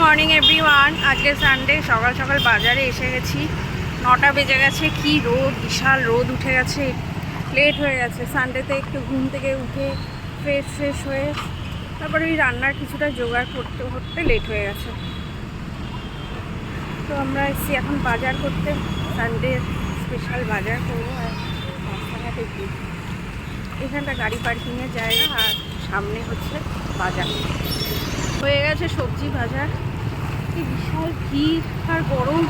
Morning, everyone. আজকে Sunday সকাল সকাল বাজারে এসে গেছি। নটা বেজে গেছে, কি রোদ, বিশাল রোদ উঠে গেছে। লেট হয়ে গেছে সানডেতে একটু ঘুম থেকে উঠে ফ্রেশ ফ্রেশ হয়ে তারপরে ওই রান্নার কিছুটা জোগাড় করতে করতে লেট হয়ে গেছে। তো আমরা এসেছি এখন বাজার করতে। সানডে স্পেশাল বাজার করব আর রাস্তাঘাটে গিয়ে। এখানটা গাড়ি পার্কিংয়ের জায়গা আর সামনে হচ্ছে বাজার। হয়ে গেছে সবজি বাজার। কি বিশাল ভিড় আর গরম।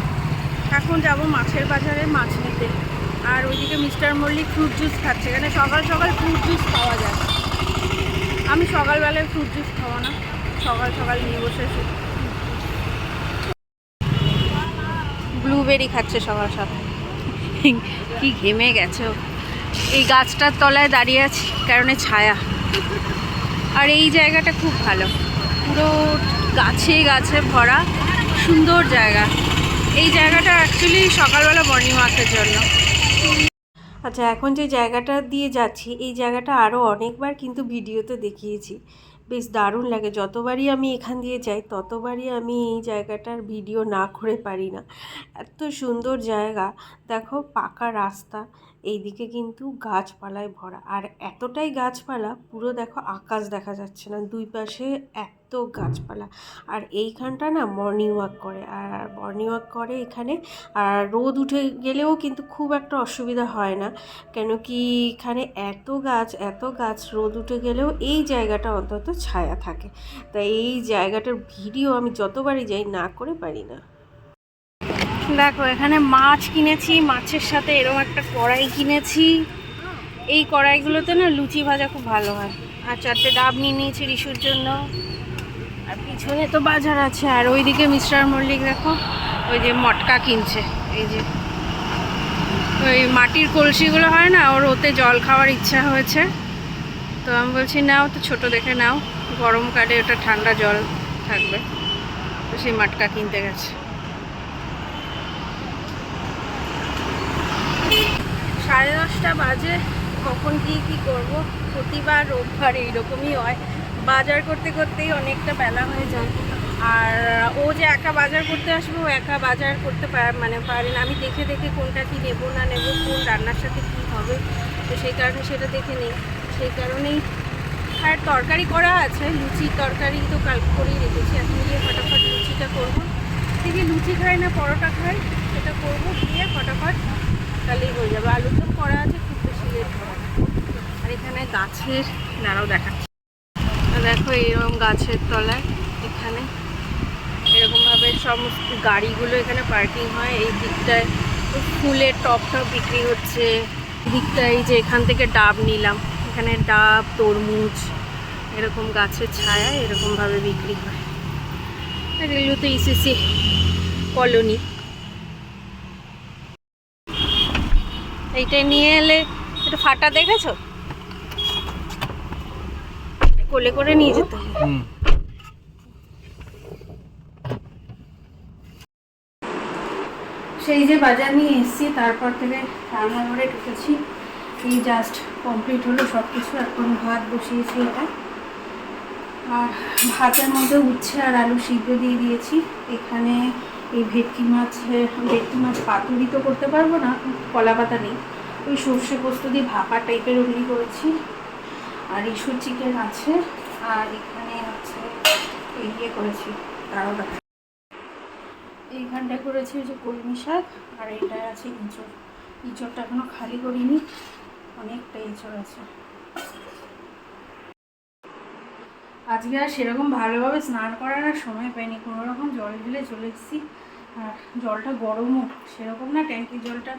এখন যাব মাছের বাজারে মাছ নিতে। আর ওইদিকে মিস্টার মল্লিক ফ্রুট জুস খাচ্ছে। এখানে সকাল সকাল ফ্রুট জুস পাওয়া যায়। আমি সকালবেলায় ফ্রুট জুস খাওয়া না। সকাল সকাল নিয়ে বসে ব্লুবেরি খাচ্ছে সকাল সকাল। কি ঘেমে গেছে। এই গাছটার তলায় দাঁড়িয়ে আছি, কারণে ছায়া। আর এই জায়গাটা খুব ভালো। পুরো গাছে গাছে ভরা, সুন্দর জায়গা। এই জায়গাটা অ্যাকচুয়ালি সকালবেলা মর্নিং ওয়াকের জন্য। আচ্ছা এখন যে জায়গাটা দিয়ে যাচ্ছি, এই জায়গাটা আরও অনেকবার কিন্তু ভিডিওতে দেখিয়েছি। বেশ দারুণ লাগে, যতবারই আমি এখান দিয়ে যাই, ততবারই আমি এই জায়গাটার ভিডিও না করে পারি না। এত সুন্দর জায়গা, দেখো পাকা রাস্তা, এইদিকে কিন্তু গাছপালায় ভরা। আর এতটাই গাছপালা, পুরো দেখো আকাশ দেখা যাচ্ছে না, দুই পাশে এত গাছপালা। আর এইখানটা না মর্নিং ওয়াক করে। আর মর্নিং ওয়াক করে এখানে। আর রোদ উঠে গেলেও কিন্তু খুব একটা অসুবিধা হয় না। কেন কি এখানে এত গাছ এত গাছ রোদ উঠে গেলেও এই জায়গাটা অন্তত ছায়া থাকে। তাই এই জায়গাটার ভিডিও আমি যতবারই যাই, না করে পারি না। দেখো, এখানে মাছ কিনেছি, মাছের সাথে এরকম একটা কড়াই কিনেছি। এই কড়াইগুলোতে না লুচি ভাজা খুব ভালো হয়। আর চারটে ডাব নিয়ে নিয়েছি রিসুর জন্য। আর পিছনে তো বাজার আছে, আর ওইদিকে মিস্টার মল্লিক দেখো, ওই যে মটকা কিনছে, এই যে। ওই মাটির কলসিগুলো হয় না, ওর ওতে জল খাওয়ার ইচ্ছা হয়েছে। তো আমি বলছি, নাও তো ছোট দেখে নাও গরমকালে ওটা ঠান্ডা জল থাকবে। তো সেই মাটকা কিনতে গেছে। সাড়ে দশটা বাজে, কখন কি কি করব? প্রতিবার রোববার এইরকমই হয়। বাজার করতে করতেই অনেকটা বেলা হয়ে যায়। আর ও যে একা বাজার করতে আসবে, ও একা বাজার করতে পারে মানে পারে না। আমি দেখে দেখে কোনটা কি নেব, না নেব, কোন রান্নার সাথে কী হবে, তো সেই কারণে সেটা দেখে নেই। সেই কারণেই আর তরকারি করা আছে, লুচির তরকারি তো কাল করেই রেখেছি। এখন গিয়ে ফটাফট লুচিটা করব। দেখি লুচি খাই না, পরোটা খাই, সেটা করব, দিয়ে ফটাফট তাহলেই হয়ে যাবে। আলুর দম করা আছে, খুব বেশি লেট। আর এখানে গাছের দেখাচ্ছি। আর দেখো এরকম গাছের তলায়, এখানে। এরকমভাবে সমস্ত গাড়িগুলো এখানে পার্কিং হয়। এই দিকটায় ফুলের টপ টপ বিক্রি হচ্ছে। দিকটায় যে এখান থেকে ডাব নিলাম। এখানে ডাব, তরমুজ, এরকম গাছের ছায়া এরকমভাবে বিক্রি হয়। আর এগুলো তো ইসিসি কলোনি। এইটা নিয়ে এলে একটু ফাটা দেখেছ? কোলে করে নিয়ে যেতে সেই যে বাজার নিয়ে এসেছি তারপর থেকে রান্নাঘরে ঢুকেছি। এই জাস্ট কমপ্লিট হলো সব কিছু এখন ভাত বসিয়েছি এটা। আর ভাতের মধ্যে উচ্ছে আর আলু সিদ্ধ দিয়ে দিয়েছি। এখানে এই ভেটকি মাছ ভেটকি মাছ পাতুরি তো করতে পারব না কলা পাতা নেই। ওই সর্ষে পোস্ত দিয়ে ভাপা টাইপের ওগুলি করেছি। আর ইস্যু চিকেন আছে, আর এখানে হচ্ছে ইয়ে করেছি তারও দেখা। এইখানটায় করেছি যে কলমি শাক, আর এইটায় আছে ইঁচড়। ইঁচড়টা এখনও খালি করিনি, অনেকটা ইঁচড় আছে। আজকে আর সেরকম ভালোভাবে স্নান করার আর সময় পাইনি, কোনো রকম জল ঢেলে চলে এসেছি। আর জলটা গরমও, সেরকম না ট্যাঙ্কির জলটা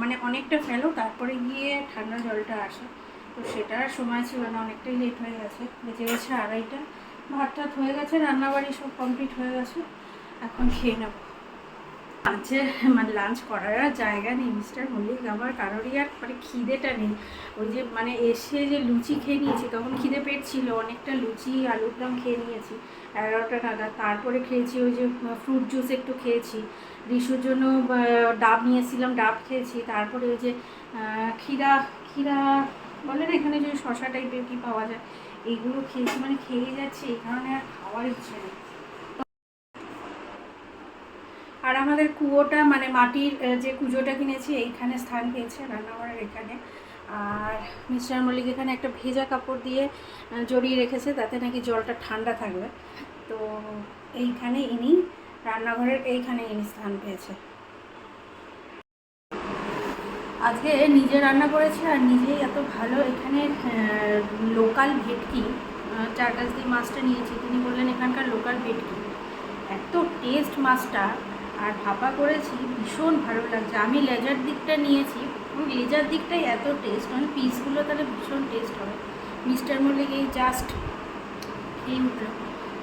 মানে অনেকটা ফেলো, তারপরে গিয়ে ঠান্ডা জলটা আসে। তো সেটা আর সময় ছিল না, অনেকটাই লেট হয়ে গেছে। বেঁচে গেছে আড়াইটা। ভাত টাত হয়ে গেছে, রান্নাবাড়ি সব কমপ্লিট হয়ে গেছে। এখন খেয়ে নেব। লাঞ্চে মানে লাঞ্চ করার আর জায়গা নেই মিস্টার মল্লিক আমার কারোরই আর মানে খিদেটা নেই। ওই যে মানে এসে যে লুচি খেয়ে নিয়েছি, তখন খিদে পেট ছিল, অনেকটা লুচি, আলুর দম খেয়ে নিয়েছি, এগারোটা নাগাদ। তারপরে খেয়েছি ওই যে ফ্রুট জুস একটু খেয়েছি। রিসুর জন্য ডাব নিয়েছিলাম ডাব খেয়েছি। তারপরে ওই যে ক্ষীরা ক্ষীরা বলে না এখানে যে শশা টাইপের কি পাওয়া যায়? এইগুলো খেয়েছি মানে খেয়ে যাচ্ছি, এই কারণে আর খাওয়ার ইচ্ছে নেই আর আমাদের কুয়োটা মানে মাটির যে কুজোটা কিনেছি, এইখানে স্থান পেয়েছে রান্নাঘরের এখানে। আর মিস্টার মল্লিক এখানে একটা ভেজা কাপড় দিয়ে জড়িয়ে রেখেছে, তাতে নাকি জলটা ঠান্ডা থাকবে। তো এইখানে ইনি, রান্নাঘরের এইখানে ইনি স্থান পেয়েছে। আজকে নিজে রান্না করেছে আর নিজেই এত ভালো। এখানে লোকাল ভেটকি আহ, চারগাছ দিয়ে মাছটা নিয়েছি। তিনি বললেন এখানকার লোকাল ভেটকি। এত টেস্ট মাছটা। আর ভাপা করেছি ভীষণ ভালো লাগছে। আমি লেজার দিকটা নিয়েছি লেজার দিকটাই এত টেস্ট মানে পিসগুলো তাহলে ভীষণ টেস্ট হবে। মিস্টার মল্লিক এই জাস্ট এই উঠল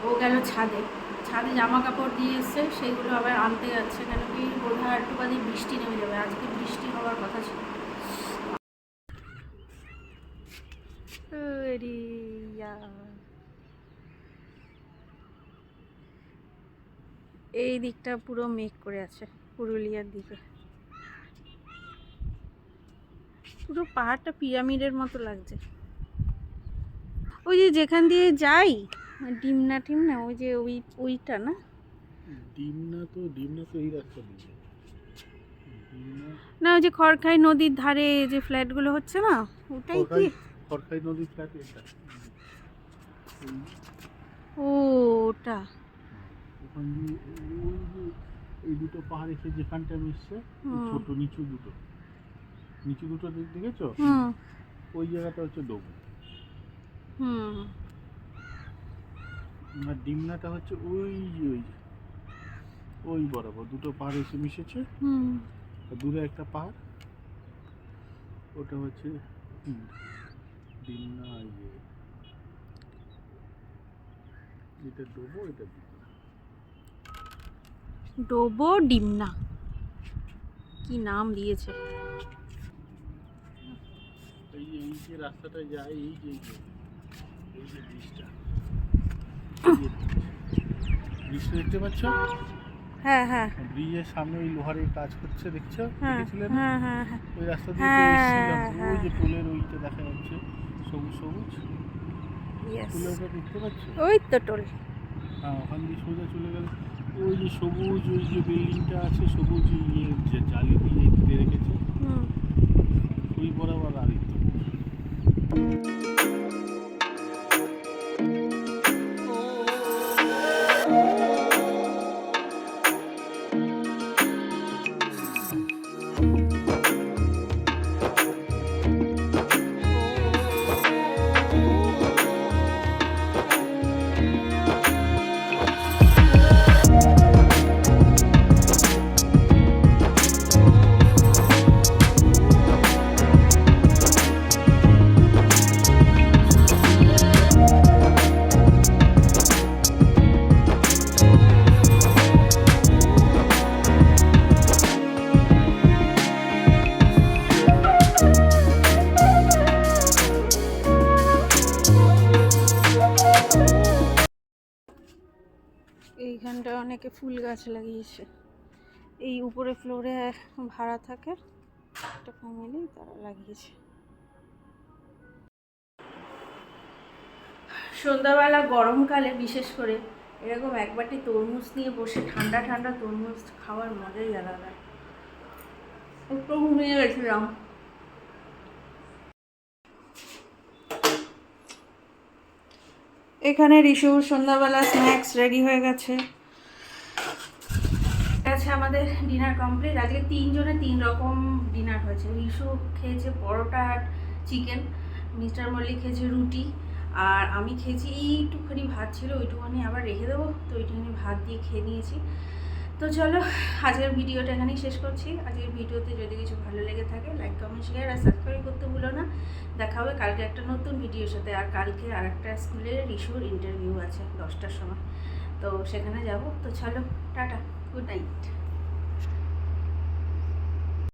ও গেল ছাদে। ছাদে জামা কাপড় দিয়ে এসছে, সেগুলো আবার আনতে যাচ্ছে কেন কি বোধ হয় একটু বাদে বৃষ্টি নেমে যাবে। আজকে বৃষ্টি হওয়ার কথা ছিল। এই দিকটা পুরো মেঘ করে আছে, পুরুলিয়ার দিকে। পুরো পাহাড়টা পিরামিডের মতো লাগছে। ওই যে যেখান দিয়ে যাই ডিমনা টিমনা ওই যে ওই ওইটা না? ডিমনা তো ডিমনা তো এই রাস্তা দিয়ে না ওই যে খড়খাই নদীর ধারে যে ফ্ল্যাটগুলো হচ্ছে না ওটাই কি? খড়খাই নদীর ফ্ল্যাট এটা। ও ওটা। ওই এই দুটো পাহাড় এসে যেখানটা মিশছে। ছোট নিচু দুটো। নিচু দুটো দিক দেখেছ? ওই জায়গাটা হচ্ছে ডোবো। হুম। আর ডিমনাটা হচ্ছে ওই ওই ওই বরাবর দুটো পাহাড় এসে মিশেছে। দূরে একটা পাহাড় ওটা হচ্ছে ডিমনা ইয়ে এটা ডোবো এটা ডোবো ডিমনা। কি নাম দিয়েছে? এই যে রাস্তাটা যায় এই যে এই যে এই যে ব্রিজটা ব্রিজটা দেখতে পাচ্ছ? হ্যাঁ হ্যাঁ। ব্রিজের সামনে ওই লোহারের কাজ করছে দেখছ? হ্যাঁ দেখেছিলে না? হ্যাঁ হ্যাঁ ওই রাস্তা দিয়ে। ওই যে টোলের ওইটা দেখা যাচ্ছে সবুজ সবুজ। টোলেরটা দেখতে পাচ্ছ? ওই তো টোল। হ্যাঁ ওখান দিয়ে সোজা চলে গেলে। ওই যে সবুজ ওই যে বিল্ডিংটা আছে সবুজ ইয়ে যে জালি দিয়ে ঘিরে রেখেছে। ওই বরাবর আরিত্য এইখানটা অনেকে ফুল গাছ লাগিয়েছে। এই উপরে ফ্লোরে ভাড়া থাকে একটা ফ্যামিলি তারা লাগিয়েছে। সন্ধ্যাবেলা গরমকালে বিশেষ করে এরকম এক বাটি তরমুজ নিয়ে বসে ঠান্ডা ঠান্ডা তরমুজ খাওয়ার মজাই আলাদা। একটু ঘুমিয়ে গেছিলাম। এখানে রিশুর সন্ধ্যাবেলা স্ন্যাক্স রেডি হয়ে গেছে। আছে আমাদের ডিনার কমপ্লিট আজকে তিনজনে তিন রকম ডিনার হয়েছে। রিশু খেয়েছে পরোটা আর চিকেন মিস্টার মল্লিক খেয়েছে রুটি, আর আমি খেয়েছি এইটুখানি ভাত ছিল ওইটুখানি আবার রেখে দেবো, তো ওইটুখানি ভাত দিয়ে খেয়ে নিয়েছি। তো চলো, আজকের ভিডিওটা এখানেই শেষ করছি। আজকের ভিডিওতে যদি কিছু ভালো লেগে থাকে লাইক কমেন্ট শেয়ার আর সাবস্ক্রাইব করতে ভুলো না। দেখা হবে কালকে একটা নতুন ভিডিওর সাথে, আর কালকে আর একটা স্কুলের রিশুর ইন্টারভিউ আছে দশটার সময়। তো সেখানে যাব। তো চলো, টাটা। Good night